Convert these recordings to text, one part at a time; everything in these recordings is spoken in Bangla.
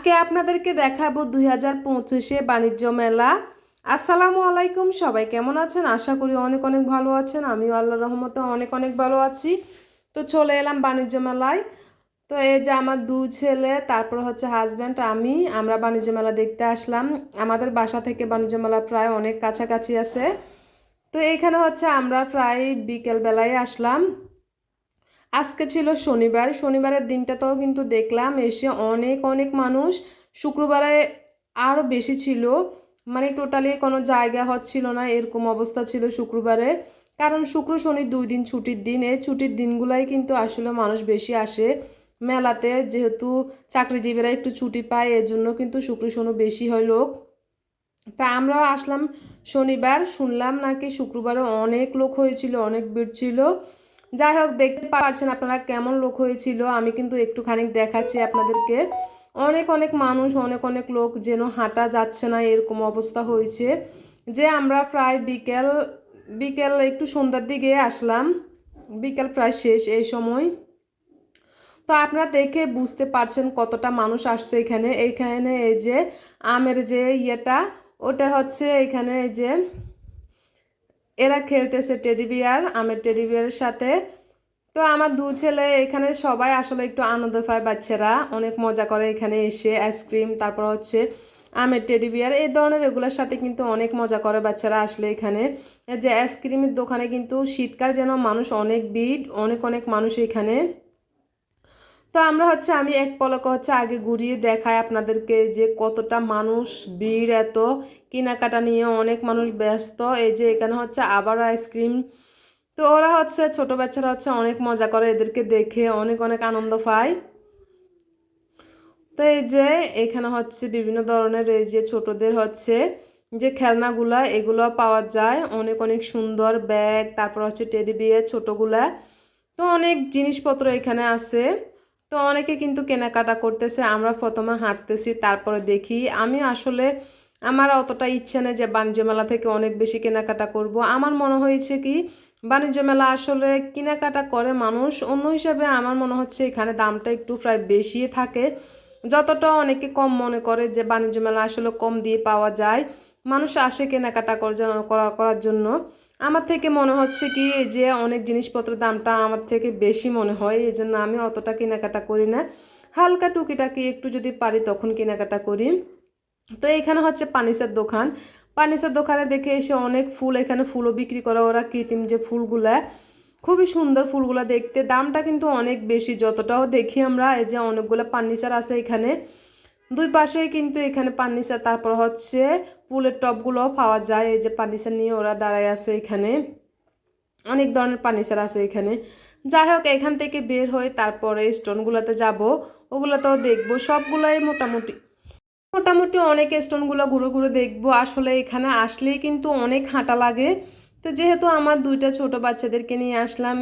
আজকে আপনাদেরকে দেখাবো দুই হাজার পঁচিশে বাণিজ্য মেলা। আসসালামু আলাইকুম, সবাই কেমন আছেন? আশা করি অনেক অনেক ভালো আছেন। আমিও আল্লাহ রহমতে অনেক অনেক ভালো আছি। তো চলে এলাম বাণিজ্য মেলায়। তো এই যে আমার দু ছেলে, তারপর হচ্ছে হাজব্যান্ড আমি, আমরা বাণিজ্য মেলা দেখতে আসলাম। আমাদের বাসা থেকে বাণিজ্য মেলা প্রায় অনেক কাছাকাছি আছে। তো এইখানে হচ্ছে আমরা প্রায় বিকেলবেলায় আসলাম। আজকে ছিল শনিবার। শনিবারের দিনটাতেও কিন্তু দেখলাম এসে অনেক অনেক মানুষ শুক্রবারে আরও বেশি ছিল। মানে টোটালি কোনো জায়গা হচ্ছিল না, এরকম অবস্থা ছিল শুক্রবারে। কারণ শুক্র, শনি দুই দিন ছুটির দিন। এই ছুটির দিনগুলাই কিন্তু আসলে মানুষ বেশি আসে। মেলাতে যেহেতু চাকরিজীবীরা একটু ছুটি পায় এর জন্য কিন্তু শুক্র, শনি বেশি হয় লোক। তা আমরাও আসলাম শনিবার, শুনলাম নাকি শুক্রবারে অনেক লোক হয়েছিল, অনেক ভিড় ছিল। যাই হোক, দেখতে পারছেন আপনারা কেমন লোক হয়েছিল। আমি কিন্তু একটুখানি দেখাচ্ছি আপনাদেরকে। অনেক অনেক মানুষ, অনেক অনেক লোক যেন হাঁটা যাচ্ছে না, এরকম অবস্থা হয়েছে যে আমরা প্রায় বিকেল বিকেল একটু সন্ধ্যার দিকে আসলাম। বিকেল প্রায় শেষ এই সময়। তো আপনারা দেখে বুঝতে পারছেন কতটা মানুষ আসছে এখানে। এইখানে এই যে আমের যে ইয়েটা, ওটা হচ্ছে এখানে এই যে এরা খেলতেছে টেডি বিয়ার আমের টেডি বিয়ারের সাথে। তো আমার দু ছেলে, এখানে সবাই আসলে একটু আনন্দ পায় বাচ্চারা, অনেক মজা করে এখানে এসে আইসক্রিম তারপর হচ্ছে আমের টেডি বিয়ার এই ধরনের এগুলোর সাথে কিন্তু অনেক মজা করে বাচ্চারা আসলে এখানে। যে আইসক্রিমের দোকানে কিন্তু শীতকাল যেন মানুষ অনেক ভিড়, অনেক অনেক মানুষ এখানে। তো আমরা হচ্ছে, আমি এক পলক হচ্ছে আগে ঘুরিয়ে দেখাই আপনাদেরকে যে কতটা মানুষ ভিড় এত। কেনাকাটা নিয়ে অনেক মানুষ ব্যস্ত। এই যে এখানে হচ্ছে আবারও আইসক্রিম তো ওরা হচ্ছে ছোট বাচ্চারা হচ্ছে অনেক মজা করে এদেরকে দেখে, অনেক অনেক আনন্দ পায়। তো এই যে এখানে হচ্ছে বিভিন্ন ধরনের এই যে ছোটদের হচ্ছে যে খেলনাগুলা, এগুলো পাওয়া যায়। অনেক অনেক সুন্দর ব্যাগ তারপর হচ্ছে টেডি বিয়ার ছোটোগুলা। তো অনেক জিনিসপত্র এখানে আছে। তো অনেকে কিন্তু কেনাকাটা করতেছে, আমরা প্রথমে হাঁটতেছি, তারপরে দেখি। আমি আসলে আমার অতটা ইচ্ছা নেই যে বাণিজ্য মেলা থেকে অনেক বেশি কেনাকাটা করব। আমার মনে হয়েছে কি, বাণিজ্য মেলা আসলে কেনাকাটা করে মানুষ। অন্য হিসাবে আমার মনে হচ্ছে এখানে দামটা একটু প্রায় বেশি থাকে। যতটা অনেকে কম মনে করে যে বাণিজ্য মেলা আসলে কম দিয়ে পাওয়া যায়। মানুষ আসে কেনাকাটা করার জন্য। আমার থেকে মনে হচ্ছে কি যে অনেক জিনিসপত্রের দামটা আমার থেকে বেশি মনে হয়, এই জন্য আমি অতটা কেনাকাটা করি না। হালকা টুকিটাকি একটু যদি পারি তখন কেনাকাটা করি। তো এখানে হচ্ছে পানিসের দোকান। পানিসের দোকানে দেখে এসে অনেক ফুল, এখানে ফুলও বিক্রি করে ওরা কৃত্রিম যে ফুলগুলা, খুবই সুন্দর ফুলগুলা দেখতে। দামটা কিন্তু অনেক বেশি, যতটাও দেখি আমরা, এই যে অনেকগুলো ফার্নিচার আছে এখানে। দুই পাশেই কিন্তু এখানে ফার্নিচার তারপর হচ্ছে ফুলের টপগুলোও পাওয়া যায়, এই যে ফার্নিচার নিয়ে ওরা দাঁড়ায় আছে এখানে। অনেক ধরনের ফার্নিচার আছে এখানে। যাই হোক, এখান থেকে বের হয়ে তারপরে স্টোনগুলোতে যাব, ওগুলোতেও দেখব। সবগুলোই মোটামুটি মোটামুটি অনেক স্টোনগুলো ঘুরে ঘুরে দেখব। আসলে এখানে আসলেই কিন্তু অনেক হাঁটা লাগে। তো যেহেতু আমার দুইটা ছোট বাচ্চাদেরকে নিয়ে আসলাম,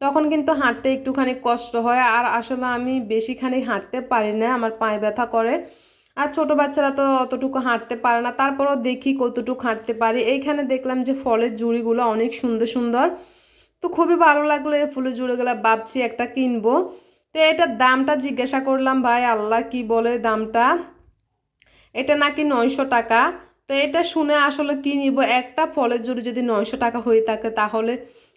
তখন কিন্তু হাঁটতে একটুখানি কষ্ট হয়। আর আসলে আমি বেশিখানি হাঁটতে পারি না, আমার পায়ে ব্যথা করে। আর ছোট বাচ্চারা তো অতটুকু হাঁটতে পারে না, তারপরও দেখি কতটুকু হাঁটতে পারি। এইখানে দেখলাম যে ফলের জুড়িগুলো অনেক সুন্দর সুন্দর। তো খুবই ভালো লাগল এই ফুলের জুড়িগুলো ভাবছি একটা কিনবো। তো এটার দামটা জিজ্ঞাসা করলাম, ভাই আল্লাহ কি বলে দামটা? এটা নাকি নয়শো টাকা? তো এটা শুনে আসলে কি নিব? একটা ফলের জুড়ি যদি নয়শো টাকা হয়ে থাকে তাহলে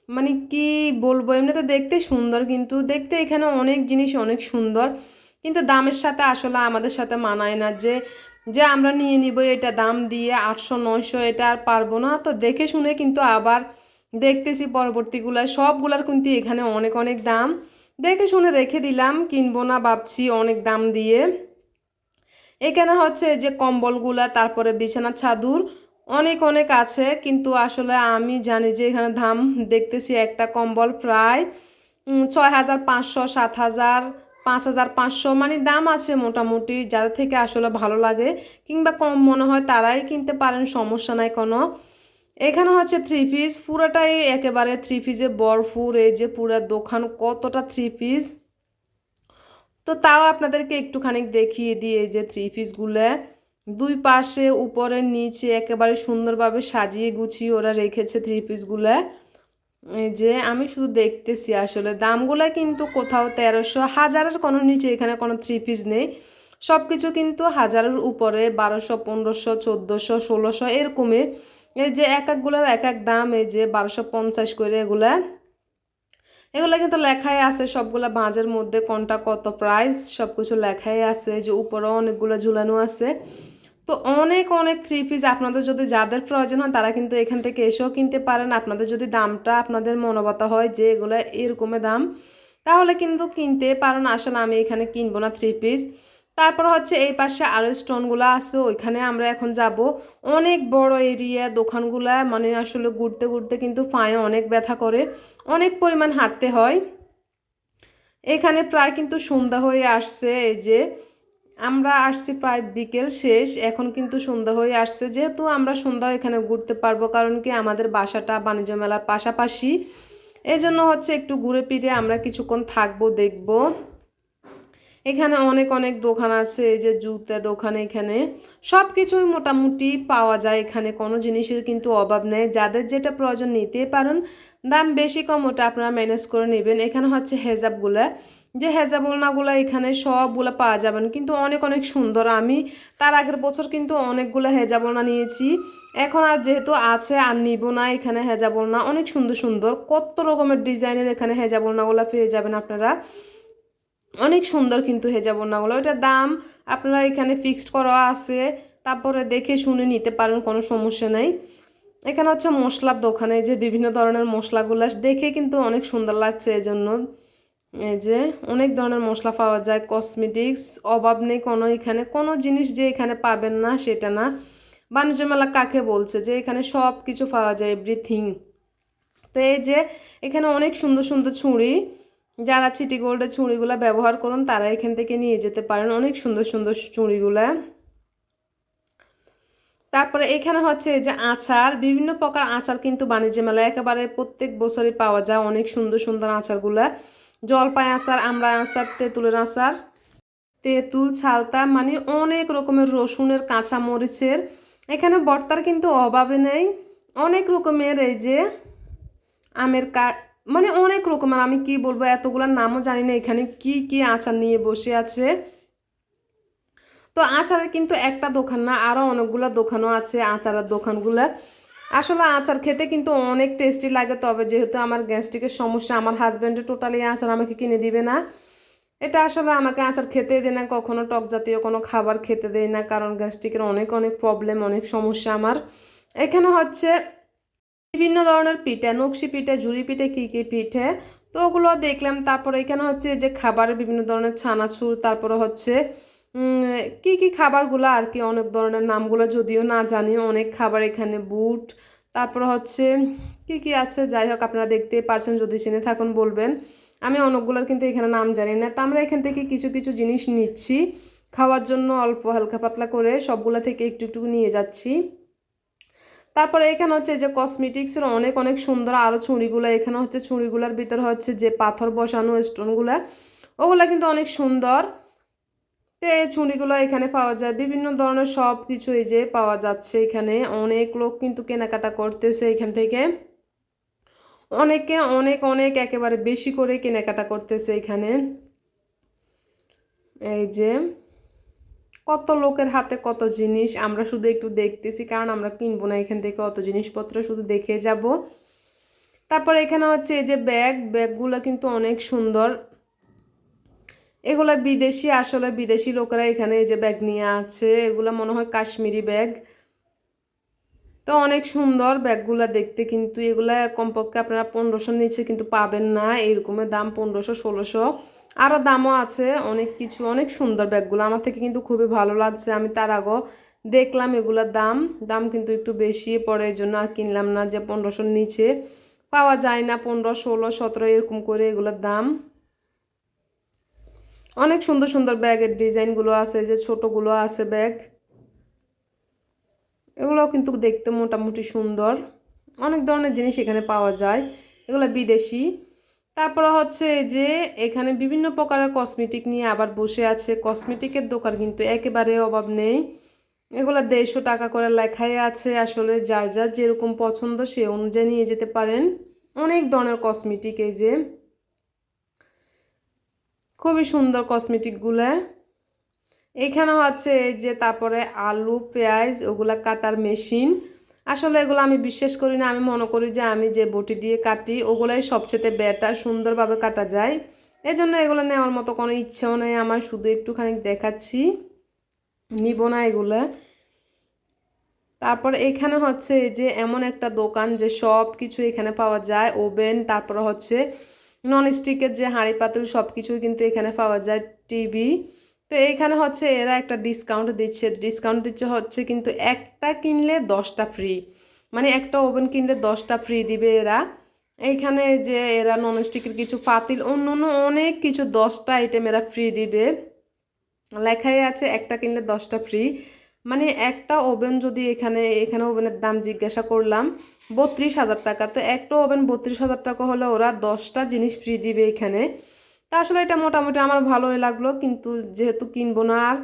মানে কি বলব? এমনিতে দেখতে সুন্দর কিন্তু দেখতে এখানে অনেক জিনিস অনেক সুন্দর। কিন্তু দামের সাথে আসলে আমাদের সাথে মানায় না যে যে আমরা নিয়ে নিব এটা দাম দিয়ে আটশো, নয়শো এটা আর পারব না। তো দেখে শুনে কিন্তু আবার দেখতেছি পরবর্তীগুলো সবগুলার কিন্তু এখানে অনেক অনেক দাম। দেখে শুনে রেখে দিলাম, কিনবো না ভাবছি অনেক দাম দিয়ে। এখানে হচ্ছে যে কম্বলগুলা, তারপরে বিছানা, ছাদুর অনেক অনেক আছে। কিন্তু আসলে আমি জানি যে এখানে দাম দেখতেছি একটা কম্বল প্রায় ছয় হাজার পাঁচশো সাত হাজার পাঁচ হাজার পাঁচশো মানে দাম আছে মোটামুটি যাদের থেকে আসলে ভালো লাগে। কিংবা কম মনে হয় তারাই কিনতে পারেন, সমস্যা নাই কোনো। এখানে হচ্ছে থ্রি পিস পুরোটাই একেবারে থ্রি পিসে বরফুর এই যে পুরো দোকান কতটা থ্রি পিস তো তাও আপনাদেরকে একটুখানি দেখিয়ে দিয়ে যে থ্রি পিসগুলো দুই পাশে উপরের নিচে একেবারে সুন্দরভাবে সাজিয়ে গুছিয়ে ওরা রেখেছে থ্রি পিসগুলো এই যে আমি শুধু দেখতেছি আসলে, দামগুলো কিন্তু কোথাও তেরোশো, হাজারের কোনো নিচে এখানে কোনো থ্রি পিস নেই। সব কিছু কিন্তু হাজারের উপরে, বারোশো, পনেরোশো, চোদ্দোশো, ষোলোশো এরকমে এই যে এক একগুলোর এক এক দাম, এই যে বারোশো পঞ্চাশ করে এগুলা। এগুলো কিন্তু লেখাই আছে, সবগুলা বাঁজের মধ্যে কোনটা কত প্রাইস সব কিছু লেখাই আছে যে উপরেও অনেকগুলো ঝুলানো আছে। তো অনেক অনেক থ্রি পিস আপনাদের যদি যাদের প্রয়োজন হয় তারা কিন্তু এখান থেকে এসেও কিনতে পারেন। আপনাদের যদি দামটা আপনাদের মনোবতা হয় যে এগুলো এরকমে দাম, তাহলে কিন্তু কিনতে পারেন। আসলে আমি এখানে কিনবো না থ্রি পিস তারপর হচ্ছে এই পাশে আরও স্টোনগুলো আছে, ওইখানে আমরা এখন যাব। অনেক বড় এরিয়া, দোকানগুলা মানে আসলে ঘুরতে ঘুরতে কিন্তু পায়ে অনেক ব্যথা করে, অনেক পরিমাণ হাঁটতে হয়। এখানে প্রায় কিন্তু সন্ধ্যা হয়ে আসছে, এই যে আমরা আসছি প্রায় বিকেল শেষ, এখন কিন্তু সন্ধ্যা হয়ে আসছে, যেহেতু আমরা সন্ধ্যা এখানে ঘুরতে পারব, কারণ কি আমাদের বাসাটা বাণিজ্য মেলার পাশাপাশি। এই জন্য হচ্ছে একটু ঘুরে ফিরে আমরা কিছুক্ষণ থাকব, দেখব। এখানে অনেক অনেক দোকান আছে, এই যে জুতা দোকান এখানে। সব কিছুই মোটামুটি পাওয়া যায় এখানে, কোনো জিনিসের কিন্তু অভাব নেই। যাদের যেটা প্রয়োজন নিতে পারেন, দাম বেশি কম ওটা আপনারা ম্যানেজ করে নেবেন। এখানে হচ্ছে হেজাবগুলা। যে হেজাবগুলো এখানে সবগুলো পাওয়া যাবেন, কিন্তু অনেক অনেক সুন্দর। আমি তার আগের বছর কিন্তু অনেকগুলো হেজাবলনা নিয়েছি। এখন আর যেহেতু আছে, আর নিব না এখানে হেজাবলনা অনেক সুন্দর সুন্দর। কত রকমের ডিজাইনের এখানে হেজাবলনাগুলো পেয়ে যাবেন আপনারা। অনেক সুন্দর কিন্তু হেজাব ওড়নাগুলো ওইটার দাম আপনারা এখানে ফিক্সড করা আছে, তারপরে দেখে শুনে নিতে পারেন, কোনো সমস্যা নেই। এখানে হচ্ছে মশলার দোকানে যে বিভিন্ন ধরনের মশলাগুলো, দেখে কিন্তু অনেক সুন্দর লাগছে এই জন্য এই যে অনেক ধরনের মশলা পাওয়া যায় কসমেটিক্স অভাব নেই কোনো এখানে। কোনো জিনিস যে এখানে পাবেন না, সেটা না। বাণিজ্য মেলা কাকে বলছে? যে এখানে সব কিছু পাওয়া যায় এভরিথিং তো এই যে এখানে অনেক সুন্দর সুন্দর ছুরি। যারা চিটি গোল্ডের চুড়িগুলো ব্যবহার করুন, তারা এখান থেকে নিয়ে যেতে পারেন। অনেক সুন্দর সুন্দর চুড়িগুলো। তারপরে এখানে হচ্ছে যে আচার, বিভিন্ন প্রকার আচার কিন্তু বাণিজ্য মেলায় একেবারে প্রত্যেক বছরই পাওয়া যায় অনেক সুন্দর সুন্দর আচারগুলা। জলপাই আচার আমরা আচার, তেঁতুলের আচার, তেঁতুল, ছালতা মানে অনেক রকমের রসুনের কাঁচা মরিচের এখানে বর্তার কিন্তু অভাবে নেই। অনেক রকমের এই যে আমের কা মানে অনেক রকমের, আমি কি বলব এতগুলোর নামও জানি না এখানে কি কি আচার নিয়ে বসে আছে। তো আচারের কিন্তু একটা দোকান না আরও অনেকগুলো দোকানও আছে, আচারের দোকানগুলো। আসলে আচার খেতে কিন্তু অনেক টেস্টি লাগে, তবে যেহেতু আমার গ্যাস্ট্রিকের সমস্যা, আমার হাজব্যান্ডে টোটালি আচার আমাকে কিনে দিবে না। এটা আসলে আমাকে আচার খেতে দেয় না, কখনো টক জাতীয় কোনো খাবার খেতে দেয় না, কারণ গ্যাস্ট্রিকের অনেক অনেক প্রবলেম অনেক সমস্যা আমার। এখানে হচ্ছে বিভিন্ন ধরনের পিঠে, নকশি পিঠে ঝুড়ি পিঠে, কী কী পিঠে, তো ওগুলো দেখলাম। তারপরে এখানে হচ্ছে যে খাবারের বিভিন্ন ধরনের ছানাচুর তারপরে হচ্ছে কি কি খাবারগুলো আর কি, অনেক ধরনের নামগুলো যদিও না জানি, অনেক খাবার এখানে বুট, তারপরে হচ্ছে কি কি আছে, যাই হোক আপনারা দেখতে পারছেন, যদি চিনে থাকুন বলবেন। আমি অনেকগুলোর কিন্তু এখানে নাম জানি না, তো আমরা এখান থেকে কিছু কিছু জিনিস নিচ্ছি। খাওয়ার জন্য অল্প হালকা পাতলা করে সবগুলো থেকে একটু একটু নিয়ে যাচ্ছি। তারপরে এখানে হচ্ছে যে কসমেটিক্সের অনেক অনেক সুন্দর আরও চুড়িগুলো, এখানে হচ্ছে চুড়িগুলোর ভিতরে হচ্ছে যে পাথর বসানো, স্টোনগুলো, ওগুলো কিন্তু অনেক সুন্দর। তো এই চুড়িগুলো এখানে পাওয়া যায়। বিভিন্ন ধরনের সব কিছু এই যে পাওয়া যাচ্ছে এখানে। অনেক লোক কিন্তু কেনাকাটা করতেছে এখান থেকে। অনেকে অনেক অনেক একেবারে বেশি করে কেনাকাটা করতেছে এখানে। এই যে কত লোকের হাতে কত জিনিস, আমরা শুধু একটু দেখতেছি, কারণ আমরা কিনবো না এখান থেকে অত জিনিসপত্র, শুধু দেখে যাব। তারপর এখানে হচ্ছে এই যে ব্যাগ, ব্যাগগুলো কিন্তু অনেক সুন্দর। এগুলো বিদেশি, আসলে বিদেশি লোকেরা এখানে এই যে ব্যাগ নিয়ে আছে, এগুলো মনে হয় কাশ্মীরি ব্যাগ। তো অনেক সুন্দর ব্যাগগুলো দেখতে, কিন্তু এগুলা কমপক্ষে আপনারা পনেরোশোর নিচে কিন্তু পাবেন না, এরকমের দাম পনেরোশো, ষোলোশো। আরও দামও আছে, অনেক কিছু, অনেক সুন্দর ব্যাগগুলো। আমার থেকে কিন্তু খুবই ভালো লাগছে। আমি তার আগেও দেখলাম এগুলোর দাম। দাম কিন্তু একটু বেশি পরে এই জন্য আর কিনলাম না যে পনেরোশোর নিচে। পাওয়া যায় না পনেরো, ষোলো, সতেরো, এরকম করে এগুলোর দাম। অনেক সুন্দর সুন্দর ব্যাগের ডিজাইনগুলো আছে, যে ছোটোগুলো আছে ব্যাগ। এগুলো কিন্তু দেখতে মোটামুটি সুন্দর। অনেক ধরনের জিনিস এখানে পাওয়া যায়। এগুলো বিদেশি। তারপরে হচ্ছে যে এখানে বিভিন্ন প্রকারের কসমেটিক নিয়ে আবার বসে আছে। কসমেটিকের দোকান কিন্তু একেবারে অভাব নেই। এগুলো দেড়শো টাকা করে লেখাই আছে। আসলে যার যার যেরকম পছন্দ সে অনুযায়ী নিয়ে যেতে পারেন। অনেক ধরনের কসমেটিক এই যে। খুবই সুন্দর কসমেটিকগুলো হচ্ছে এই যে তারপরে আলু, পেঁয়াজ, ওগুলা কাটার মেশিন আসলে এগুলো আমি বিশ্বাস করি না, আমি মনে করি যে আমি যে বটি দিয়ে কাটি ওগুলাই সবচেয়ে বেটার সুন্দরভাবে কাটা যায়। এই জন্য এগুলো নেওয়ার মতো কোনো ইচ্ছাও নেই আমার, শুধু একটুখানি দেখাচ্ছি। নিব না এগুলো। তারপর এখানে হচ্ছে যে এমন একটা দোকান যে সব কিছু এখানে পাওয়া যায়, ওভেন, তারপর হচ্ছে নন স্টিকের যে হাঁড়ি পাতিল সব কিছুই কিন্তু এখানে পাওয়া যায়, টিভি। তো এইখানে হচ্ছে এরা একটা ডিসকাউন্ট দিচ্ছে। ডিসকাউন্ট দিচ্ছে হচ্ছে কিন্তু একটা কিনলে দশটা ফ্রি মানে একটা ওভেন কিনলে দশটা ফ্রি দিবে এরা। এইখানে যে এরা ননস্টিকের কিছু পাতিল, অন্য অন্য অনেক কিছু দশটা আইটেম এরা ফ্রি দিবে। লেখাই আছে, একটা কিনলে দশটা ফ্রি মানে একটা ওভেন যদি এখানে এখানে ওভেনের দাম জিজ্ঞাসা করলাম, বত্রিশ হাজার টাকা। তো একটা ওভেন বত্রিশ হাজার টাকা হলে ওরা দশটা জিনিস ফ্রি দিবে এখানে। তা আসলে এটা মোটামুটি আমার ভালোই লাগল, কিন্তু যেহেতু কিনবো না আর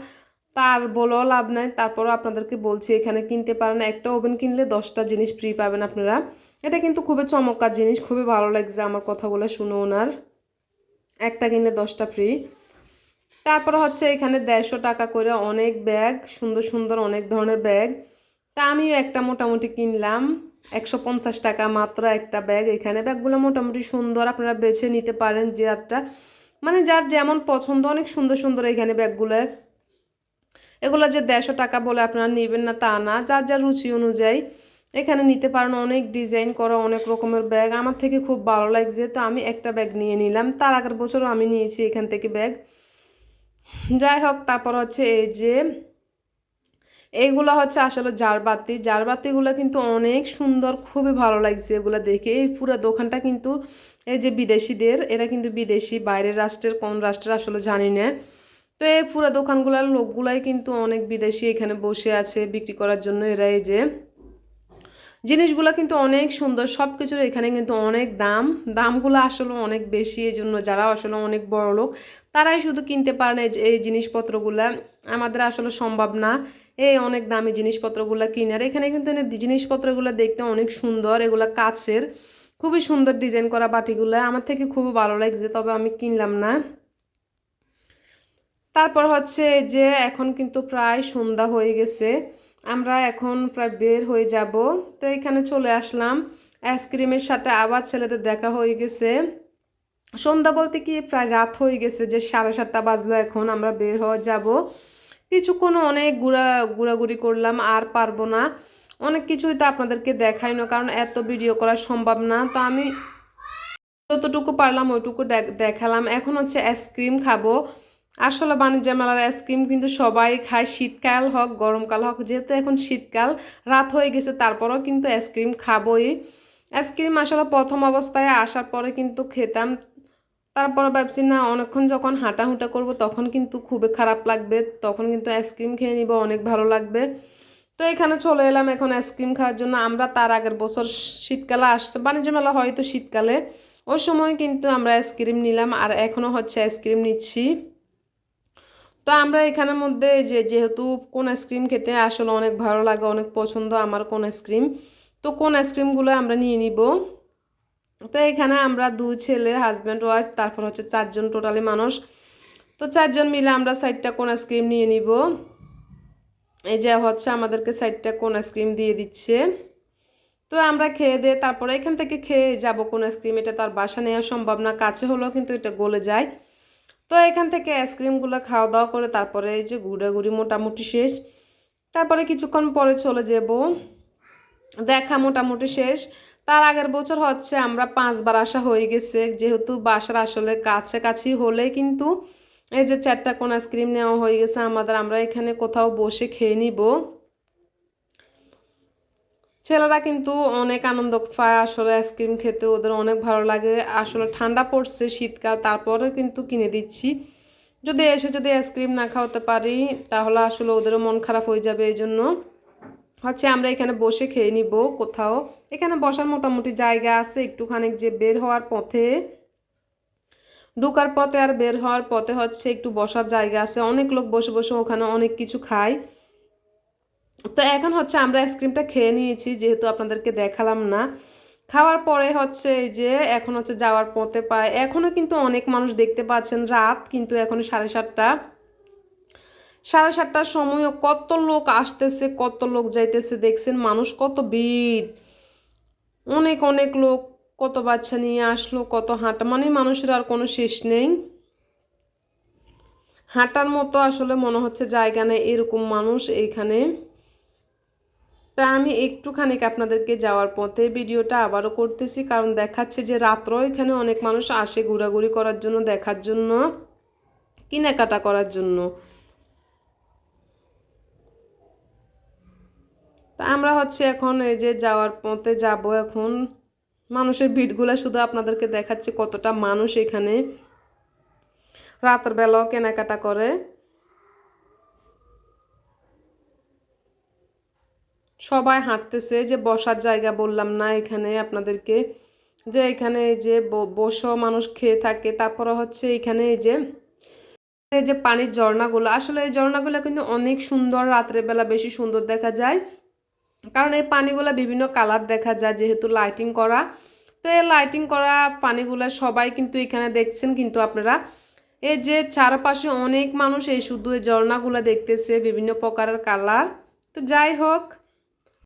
তার বলেও লাভ নাই। তারপরও আপনাদেরকে বলছি, এখানে কিনতে পারেন, একটা ওভেন কিনলে দশটা জিনিস ফ্রি পাবেন আপনারা। এটা কিন্তু খুবই চমৎকার জিনিস, খুবই ভালো লাগছে আমার কথাগুলো শুনে ওনার। একটা কিনলে দশটা ফ্রি তারপরে হচ্ছে এখানে দেড়শো টাকা করে অনেক ব্যাগ, সুন্দর সুন্দর অনেক ধরনের ব্যাগ। তা আমিও একটা মোটামুটি কিনলাম, একশো পঞ্চাশ টাকা মাত্র একটা ব্যাগ। এখানে ব্যাগগুলো মোটামুটি সুন্দর, আপনারা বেছে নিতে পারেন যে একটা মানে যার যেমন পছন্দ, অনেক সুন্দর সুন্দর এখানে ব্যাগগুলো। এগুলো যে দেড়শো টাকা বলে আপনারা নেবেন না তা না, যার যার রুচি অনুযায়ী এখানে নিতে পারেন। অনেক ডিজাইন করা, অনেক রকমের ব্যাগ। আমার থেকে খুব ভালো লাগছে, তো আমি একটা ব্যাগ নিয়ে নিলাম। তার আগের বছরও আমি নিয়েছি এখান থেকে ব্যাগ। যাই হোক, তারপর হচ্ছে এই যে এইগুলো হচ্ছে আসলে জারবাতি। জারবাতিগুলো কিন্তু অনেক সুন্দর, খুবই ভালো লাগছে এগুলো দেখে। এই পুরো দোকানটা কিন্তু এই যে বিদেশিদের, এরা কিন্তু বিদেশি, বাইরের রাষ্ট্রের, কোন রাষ্ট্রের আসলে জানি না। তো এই পুরো দোকানগুলোর লোকগুলাই কিন্তু অনেক বিদেশি এখানে বসে আছে বিক্রি করার জন্য। এরা এই যে জিনিসগুলো কিন্তু অনেক সুন্দর সব কিছুর এখানে কিন্তু অনেক দাম। দামগুলো আসলে অনেক বেশি এই জন্য যারা আসলে অনেক বড় লোক, তারাই শুধু কিনতে পারে না এই জিনিসপত্রগুলো। আমাদের আসলে সম্ভব না এই অনেক দামি জিনিসপত্রগুলো কিনার। এখানে কিন্তু জিনিসপত্রগুলো দেখতে অনেক সুন্দর, এগুলো কাছের খুবই সুন্দর ডিজাইন করা বাটিগুলো। আমার থেকে খুবই ভালো লাগছে, তবে আমি কিনলাম না। তারপর হচ্ছে যে এখন কিন্তু প্রায় সন্ধ্যা হয়ে গেছে, আমরা এখন প্রায় বের হয়ে যাব। তো এখানে চলে আসলাম, আইসক্রিমের সাথে আবার ছেলেদের দেখা হয়ে গেছে। সন্ধ্যা বলতে কি, প্রায় রাত হয়ে গেছে যে সাড়ে সাতটা বাজলো এখন, আমরা বের হওয়া যাব। কিছুক্ষণ অনেক ঘুরা, ঘোরাঘুরি করলাম, আর পারব না। অনেক কিছুই তো আপনাদেরকে দেখাই না, কারণ এত ভিডিও করা সম্ভব না। তো আমি যতটুকু পারলাম ওইটুকু দেখালাম। এখন হচ্ছে আইসক্রিম খাব। আসলে বাণিজ্য মেলার আইসক্রিম কিন্তু সবাই খায়। শীতকাল হোক, গরমকাল হোক, যেহেতু এখন শীতকাল, রাত হয়ে গেছে, তারপরেও কিন্তু আইসক্রিম খাবোই। আইসক্রিম আসলে প্রথম অবস্থায় আসার পরে কিন্তু খেতাম। তারপরে ভাবছি, না, অনেকক্ষণ যখন হাঁটাহুটা করব, তখন কিন্তু খুবই খারাপ লাগবে। তখন কিন্তু আইসক্রিম খেয়ে নিব, অনেক ভালো লাগবে। তো এখানে চলে এলাম এখন আইসক্রিম খাওয়ার জন্য। আমরা তার আগের বছর শীতকালে আসছে, বাণিজ্য মেলা হয়তো শীতকালে। ওই সময় কিন্তু আমরা আইসক্রিম নিলাম আর এখনও হচ্ছে আইসক্রিম নিচ্ছি। তো আমরা এখানের মধ্যে যে যেহেতু কোন আইসক্রিম খেতে আসলে অনেক ভালো লাগে, অনেক পছন্দ আমার কোন আইসক্রিম তো কোন আইসক্রিমগুলো আমরা নিয়ে নিব। তো এখানে আমরা দুই ছেলে হাজব্যান্ড ওয়াইফ তারপর হচ্ছে চারজন টোটালি মানুষ। তো চারজন মিলে আমরা সাইডটা কোন আইসক্রিম নিয়ে নিব। এই যে হচ্ছে আমাদেরকে সাইডটা কোন আইসক্রিম দিয়ে দিচ্ছে। তো আমরা খেয়ে দিয়ে তারপরে এখান থেকে খেয়ে যাব কোন আইসক্রিম এটা তার বাসা নেওয়া সম্ভব না, কাছে হলেও কিন্তু এটা গলে যায়। তো এখান থেকে আইসক্রিমগুলো খাওয়া দাওয়া করে তারপরে এই যে ঘুরাঘুরি মোটামুটি শেষ। তারপরে কিছুক্ষণ পরে চলে যাব। দেখা মোটামুটি শেষ। তার আগের বছর হচ্ছে আমরা পাঁচবার আসা হয়ে গেছে, যেহেতু বাসার আসলে কাছাকাছি হলে কিন্তু এই যে চারটা কোন আইসক্রিম নেওয়া হয়ে গেছে, আমাদের আমরা এখানে কোথাও বসে খেয়ে নিব। ছেলেরা কিন্তু অনেক আনন্দ পায়, আসলে আইসক্রিম খেতে, ওদের অনেক ভালো লাগে। আসলে ঠান্ডা পড়ছে শীতকাল তারপরেও কিন্তু কিনে দিচ্ছি। যদি এসে যদি আইসক্রিম না খাওয়াতে পারি, তাহলে আসলে ওদেরও মন খারাপ হয়ে যাবে এই জন্য হচ্ছে আমরা এখানে বসে খেয়ে নিব কোথাও। এখানে বসার মোটামুটি জায়গা আছে, একটুখানি যে বের হওয়ার পথে। ঢোকার পথে আর বের হওয়ার পথে হচ্ছে একটু বসার জায়গা আছে। অনেক লোক বসে বসে ওখানে অনেক কিছু খায়। তো এখন হচ্ছে আমরা আইসক্রিমটা খেয়ে নিয়েছি, যেহেতু আপনাদেরকে দেখালাম না। খাওয়ার পরে হচ্ছে এই যে এখন হচ্ছে যাওয়ার পথে পায়। এখনও কিন্তু অনেক মানুষ দেখতে পাচ্ছেন রাত, কিন্তু এখন সাড়ে সাতটা। সাড়ে সাতটার সময়ও কত লোক আসতেছে, কত লোক যাইতেছে, দেখছেন মানুষ কত ভিড়। অনেক অনেক লোক কত বাচ্চা নিয়ে আসলো, কত হাঁটা মানে মানুষের আর কোনো শেষ নেই। হাঁটার মতো আসলে মনে হচ্ছে জায়গা নেই এরকম মানুষ এইখানে। তা আমি একটুখানি আপনাদেরকে যাওয়ার পথে ভিডিওটা আবারও করতেছি, কারণ দেখাচ্ছে যে রাত্রেও এখানে অনেক মানুষ আসে ঘোরাঘুরি করার জন্য, দেখার জন্য, কেনাকাটা করার জন্য। তা আমরা হচ্ছে এখন এই যে যাওয়ার পথে যাব এখন। মানুষের ভিড়গুলো শুধু আপনাদেরকে দেখাচ্ছে কতটা মানুষ এখানে। রাতের বেলাও কেনাকাটা করে। সবাই হাঁটতেছে যে বসার জায়গা বললাম না এখানে আপনাদেরকে। যে এখানে এই যে বসো মানুষ খেয়ে থাকে, তারপরে হচ্ছে এখানে এই যে এই যে পানির ঝর্ণাগুলো। আসলে এই ঝর্ণাগুলো কিন্তু অনেক সুন্দর, রাত্রের বেলা বেশি সুন্দর দেখা যায়। কারণ এই পানিগুলো বিভিন্ন কালার দেখা যায়, যেহেতু লাইটিং করা। তো এই লাইটিং করা পানিগুলো সবাই কিন্তু এখানে দেখছেন, কিন্তু আপনারা। এই যে চারপাশে অনেক মানুষ এই শুধু এই ঝর্ণাগুলো দেখতেছে, বিভিন্ন প্রকারের কালার। তো যাই হোক